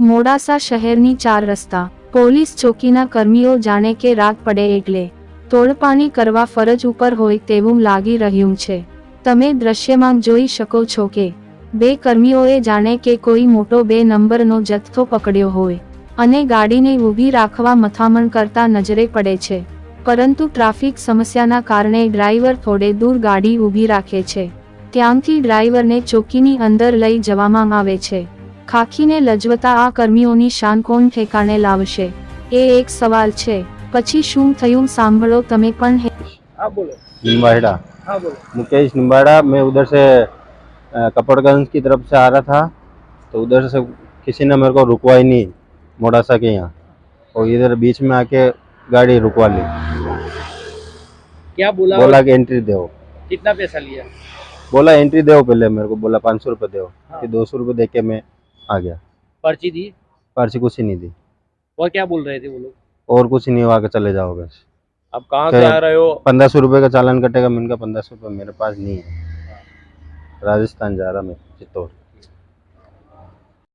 મોડાસા શહેરની ચાર રસ્તા. પોલીસ ચોકીના કર્મીઓ જાણે કે રાગ પડે એટલે તોડપાણી કરવા ફરજ ઉપર હોય તેવું લાગી રહ્યું છે. તમે દ્રશ્યમાં જોઈ શકો છો કે બે કર્મીઓએ જાણે કે કોઈ મોટો બે નંબરનો જથ્થો પકડ્યો હોય અને ગાડીને ઊભી રાખવા મથામણ કરતા નજરે પડે છે. પરંતુ ટ્રાફિક સમસ્યાના કારણે ડ્રાઈવર થોડે દૂર ગાડી ઊભી રાખે છે. ત્યાંથી ડ્રાઈવરને ચોકીની અંદર લઈ જવામાં આવે છે. ખાખીને લજવતા આ કર્મીઓની શાન કોણ ઠેકાણે લાવશે એ એક સવાલ છે પછી શું થયું સાંભળો તમે પણ હે हाँ बोलो निम्बाहेड़ा हाँ बोलो मुकेश निम्बाड़ा मैं उधर से अ, कपड़गंज की तरफ से आ रहा था तो उधर से किसी ने मेरे को रुकवा ही नहीं मोड़ासा के यहाँ और इधर बीच में आके गाड़ी रुकवा ली क्या बोला बोला कि एंट्री दो कितना पैसा लिया बोला एंट्री दो पहले मेरे को बोला पाँच सौ रुपये दो हाँ। फिर दो सौ रुपये दे के मैं आ गया। पर्ची दी? पर्ची कुछ ही नहीं दी। वो क्या बोल रहे थे वो लोग? और कुछ ही नहीं हुआ के चले जाओ बस। अब कहाँ से से आ रहे हो? पंद्रह सौ रुपये का चालान कटेगा मैं उनका पंद्रह सौ रुपये मेरे पास नहीं है। राजस्थान जा रहा मैं चित्तौड़।